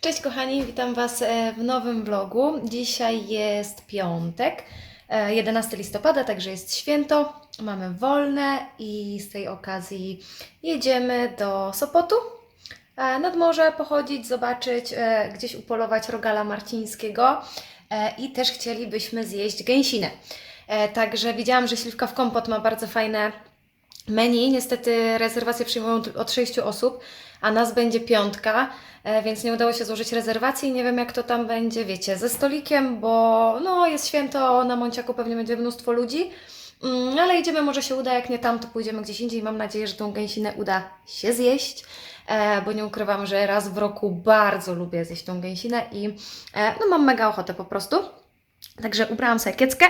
Cześć kochani, witam Was e, w nowym vlogu. Dzisiaj jest piątek, e, 11 listopada, także jest święto. Mamy wolne i z tej okazji jedziemy do Sopotu. E, Nad morze pochodzić, zobaczyć, e, gdzieś upolować rogala marcińskiego e, i też chcielibyśmy zjeść gęsinę. Także widziałam, że Śliwka w Kompot ma bardzo fajne menu. Niestety rezerwacje przyjmują od 6 osób, a nas będzie piątka, więc nie udało się złożyć rezerwacji. Nie wiem, jak to tam będzie, wiecie, ze stolikiem, bo no, jest święto, na Monciaku pewnie będzie mnóstwo ludzi. Mm, Ale idziemy, może się uda, jak nie tam, to pójdziemy gdzieś indziej. Mam nadzieję, że tą gęsinę uda się zjeść, e, bo nie ukrywam, że raz w roku bardzo lubię zjeść tą gęsinę i e, no, mam mega ochotę po prostu. Także ubrałam sobie kieckę.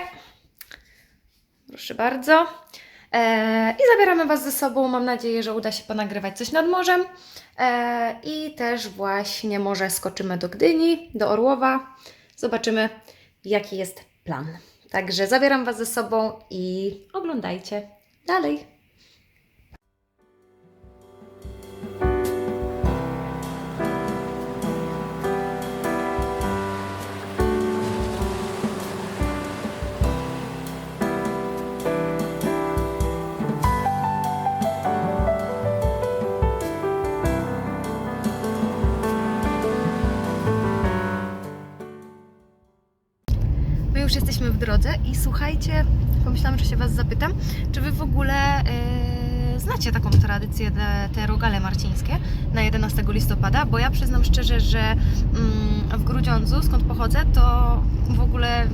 Proszę bardzo. E, I zabieramy Was ze sobą. Mam nadzieję, że uda się ponagrywać coś nad morzem. I też właśnie może skoczymy do Gdyni, do Orłowa. Zobaczymy, jaki jest plan. Także zabieram Was ze sobą i oglądajcie dalej. Jesteśmy w drodze i słuchajcie, pomyślałam, że się Was zapytam, czy Wy w ogóle e, znacie taką tradycję, te, te rogale marcińskie na 11 listopada, bo ja przyznam szczerze, że mm, w Grudziądzu, skąd pochodzę, to w ogóle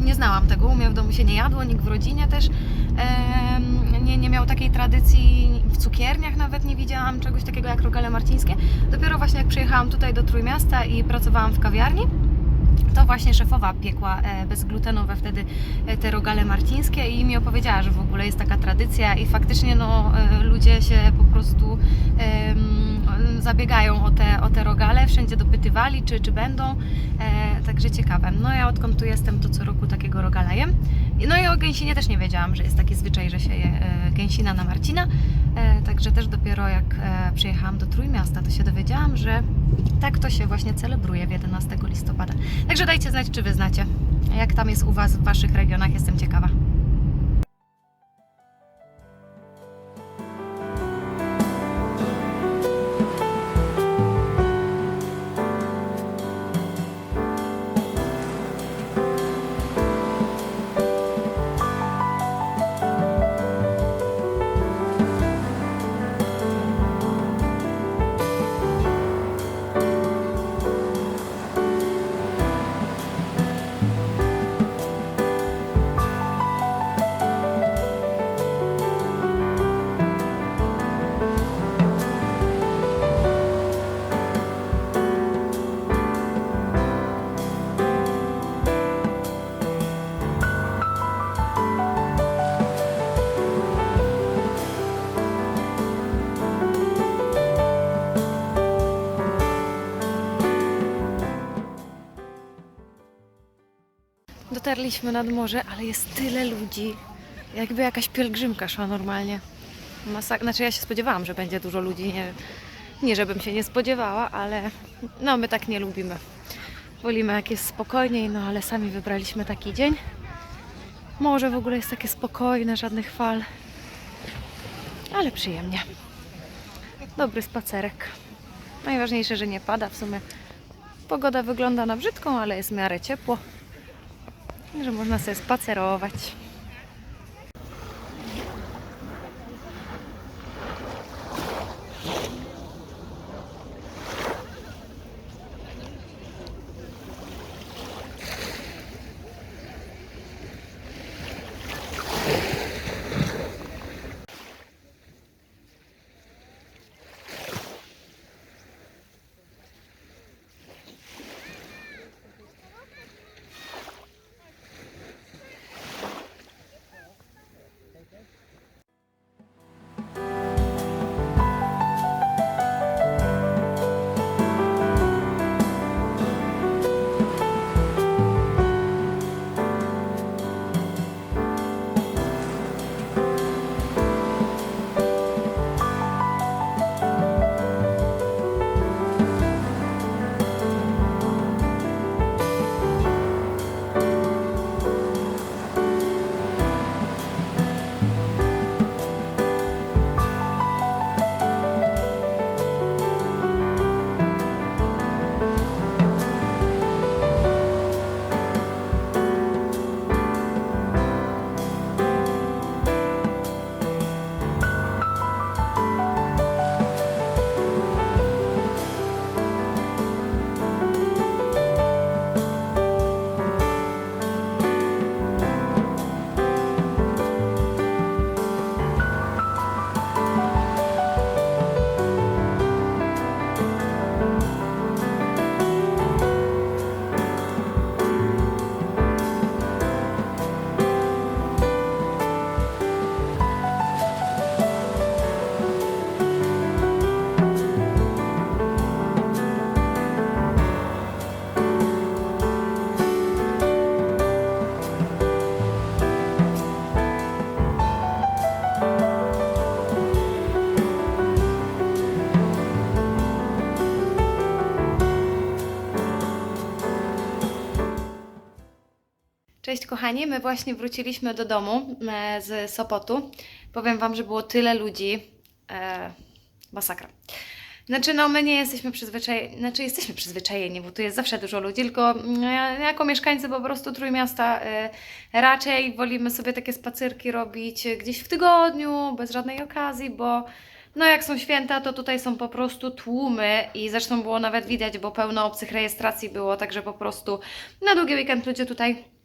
nie znałam tego, u mnie w domu się nie jadło, nikt w rodzinie też em, nie, nie miał takiej tradycji, w cukierniach nawet nie widziałam czegoś takiego jak rogale marcińskie. Dopiero właśnie jak przyjechałam tutaj do Trójmiasta i pracowałam w kawiarni, to właśnie szefowa piekła e, bezglutenowe wtedy e, te rogale marcińskie i mi opowiedziała, że w ogóle jest taka tradycja i faktycznie no, e, ludzie się po prostu em, zabiegają o te, o te rogale, wszędzie dopytywali, czy, czy będą, e, także ciekawe. No ja odkąd tu jestem, to co roku takiego rogala jem. No i o gęsinie też nie wiedziałam, że jest taki zwyczaj, że się je gęsina na Marcina, e, także też dopiero jak przyjechałam do Trójmiasta, to się dowiedziałam, że tak to się właśnie celebruje w 11 listopada. Także dajcie znać, czy wy znacie. Jak tam jest u Was w Waszych regionach, jestem ciekawa. Dotarliśmy nad morze, ale jest tyle ludzi. Jakby jakaś pielgrzymka szła normalnie. Masak... Znaczy ja się spodziewałam, że będzie dużo ludzi. Nie, nie żebym się nie spodziewała, ale no my tak nie lubimy. Wolimy jak jest spokojniej, no ale sami wybraliśmy taki dzień. Morze w ogóle jest takie spokojne, żadnych fal. Ale przyjemnie. Dobry spacerek. Najważniejsze, że nie pada. W sumie pogoda wygląda na brzydką, ale jest w miarę ciepło że można sobie spacerować. Cześć kochani, my właśnie wróciliśmy do domu e, z Sopotu. Powiem Wam, że było tyle ludzi. E, masakra. Znaczy, no my nie jesteśmy przyzwyczajeni, znaczy jesteśmy przyzwyczajeni, bo tu jest zawsze dużo ludzi, tylko mm, ja- jako mieszkańcy po prostu Trójmiasta e, raczej wolimy sobie takie spacerki robić gdzieś w tygodniu, bez żadnej okazji, bo no jak są święta, to tutaj są po prostu tłumy i zresztą było nawet widać, bo pełno obcych rejestracji było, także po prostu na długi weekend ludzie tutaj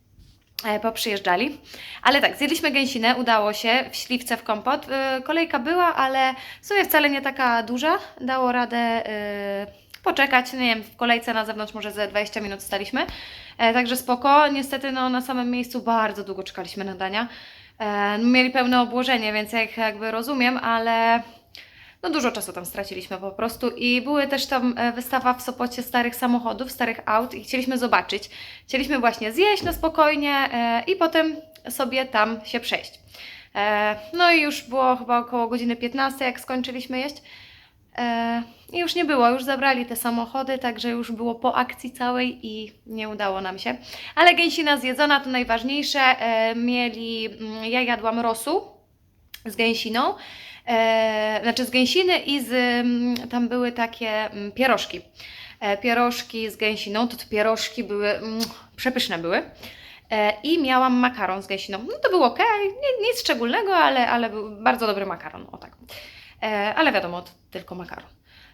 poprzyjeżdżali. Ale tak, zjedliśmy gęsinę, udało się, w śliwce w kompot. E, Kolejka była, ale w sumie wcale nie taka duża. Dało radę e, poczekać, nie wiem, w kolejce na zewnątrz może ze 20 minut staliśmy. E, Także spoko. Niestety no, na samym miejscu bardzo długo czekaliśmy na dania. E, Mieli pełne obłożenie, więc ja ich jakby rozumiem, ale no dużo czasu tam straciliśmy po prostu i były też tam e, wystawa w Sopocie starych samochodów, starych aut i chcieliśmy zobaczyć. Chcieliśmy właśnie zjeść na spokojnie e, i potem sobie tam się przejść. E, no i już było chyba około godziny 15, jak skończyliśmy jeść. I już nie było, już zabrali te samochody, także już było po akcji całej i nie udało nam się. Ale gęsina zjedzona to najważniejsze. Mieli, mm, ja jadłam rosół z gęsiną, e, znaczy z gęsiny i z, mm, tam były takie mm, pierożki. E, pierożki z gęsiną, to te pierożki były, mm, przepyszne były. E, I miałam makaron z gęsiną. No to było ok, nie, nic szczególnego, ale, ale był bardzo dobry makaron, o tak. E, ale wiadomo, tylko makaron.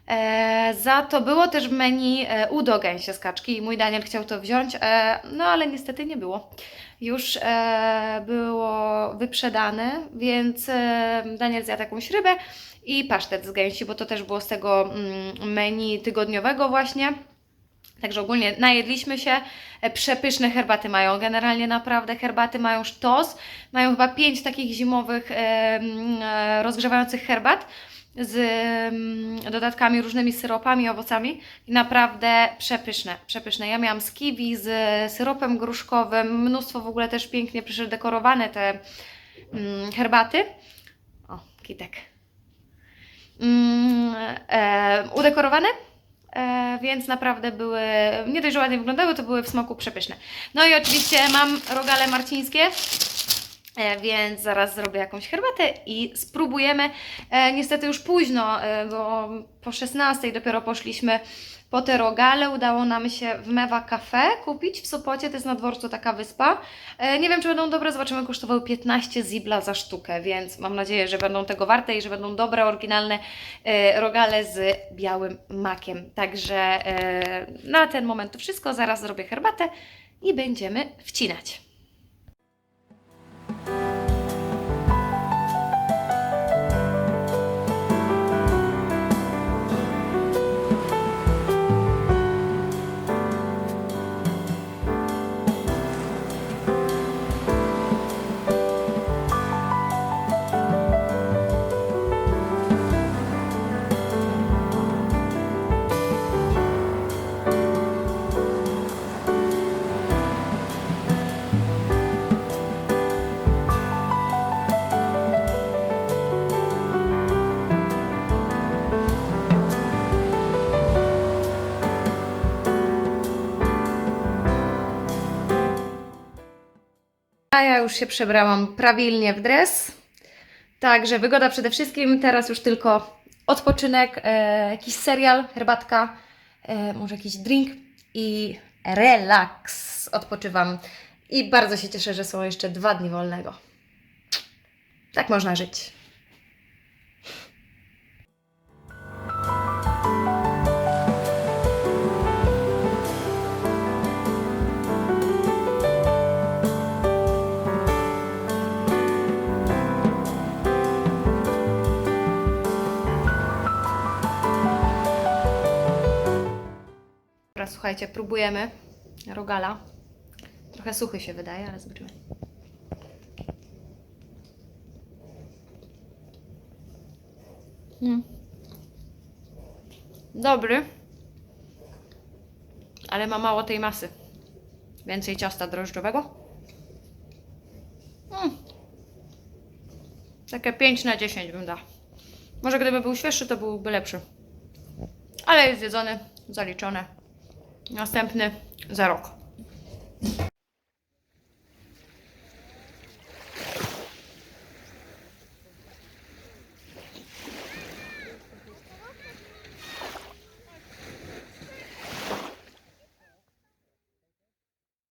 E, za to było też w menu e, udo gęsie z kaczki i mój Daniel chciał to wziąć, e, no ale niestety nie było. Już było wyprzedane, więc Daniel zjadł jakąś rybę i pasztet z gęsi, bo to też było z tego mm, menu tygodniowego właśnie. Także ogólnie najedliśmy się, przepyszne herbaty mają, generalnie naprawdę herbaty mają sztos, mają chyba pięć takich zimowych mm, rozgrzewających herbat z dodatkami, różnymi syropami, owocami i naprawdę przepyszne, przepyszne. Ja miałam z kiwi, z syropem gruszkowym, mnóstwo w ogóle też pięknie przedekorowane te mm, herbaty. O, kitek. Mm, e, udekorowane, e, więc naprawdę były, nie dość, że ładnie wyglądały, to były w smaku przepyszne. No i oczywiście mam rogale marcińskie, więc zaraz zrobię jakąś herbatę i spróbujemy. E, niestety już późno, e, bo po 16 dopiero poszliśmy po te rogale. Udało nam się w Mewa Cafe kupić w Sopocie, to jest na dworcu taka wyspa. E, nie wiem, czy będą dobre, zobaczymy. Kosztowały 15 zibla za sztukę, więc mam nadzieję, że będą tego warte i że będą dobre, oryginalne e, rogale z białym makiem. Także e, na ten moment to wszystko. Zaraz zrobię herbatę i będziemy wcinać. A ja już się przebrałam prawilnie w dres. Także wygoda przede wszystkim. Teraz już tylko odpoczynek, e, jakiś serial, herbatka, e, może jakiś drink i relaks. Odpoczywam. I bardzo się cieszę, że są jeszcze dwa dni wolnego. Tak można żyć. Słuchajcie, próbujemy rogala. Trochę suchy się wydaje, ale zobaczymy. Mm. Dobry, ale ma mało tej masy. Więcej ciasta drożdżowego. Mm. Takie 5 na 10 bym dała. Może gdyby był świeższy, to byłby lepszy. Ale jest zjedzony, zaliczone. Następny za rok.